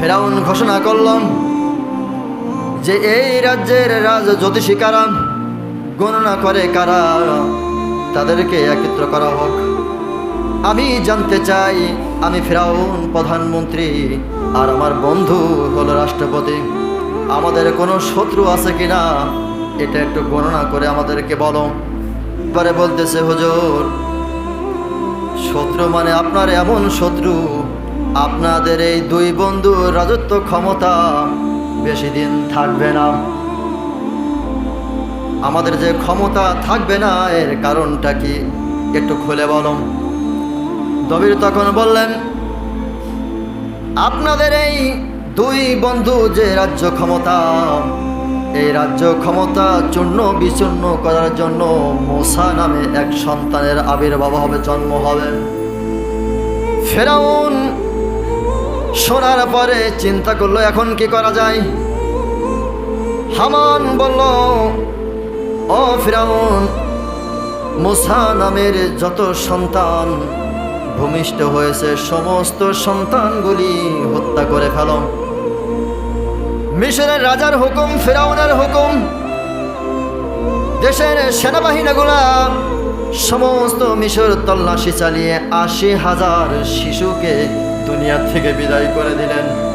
ফেরাউন ঘোষণা করলাম যে এই রাজ্যের রাজ জ্যোতিষী কারা গণনা করে কারা তাদেরকে একত্র করা হোক। আমি জানতে চাই, আমি ফেরাউন প্রধানমন্ত্রী আর আমার বন্ধু হলো রাষ্ট্রপতি। আমাদের কোনো শত্রু আছে কি না এটা একটু গণনা করে আমাদেরকে বলো। পরে বলতেছে, হুজুর, শত্রু মানে আপনার এমন শত্রু আপনাদের এই দুই বন্ধুর রাজত্ব ক্ষমতা বেশি দিন থাকবে না। আমাদের যে ক্ষমতা থাকবে না, এর কারণটা কি একটু খুলে বলো দবির তখন বললেন, আপনাদের এই দুই বন্ধু যে রাজ্য ক্ষমতা, এই রাজ্য ক্ষমতা চূর্ণ বিচূর্ণ করার জন্য মোসা নামে এক সন্তানের আবির্ভাব হবে, জন্ম হবে। ফেরাউন শোনার পরে চিন্তা করল, এখন কি করা যায়? হামান বলল, ও ফেরাউন, মুসা নামের যত সন্তান ভূমিষ্ঠ হয়েছে, সমস্ত সন্তানগুলি হত্যা করে ফেল। মিশরের রাজার হুকুম, ফেরাউনের হুকুম, দেশের সেনাবাহিনীগুলা সমস্ত মিশর তল্লাশি চালিয়ে আশি হাজার শিশুকে দুনিয়া থেকে বিদায় করে দিলেন।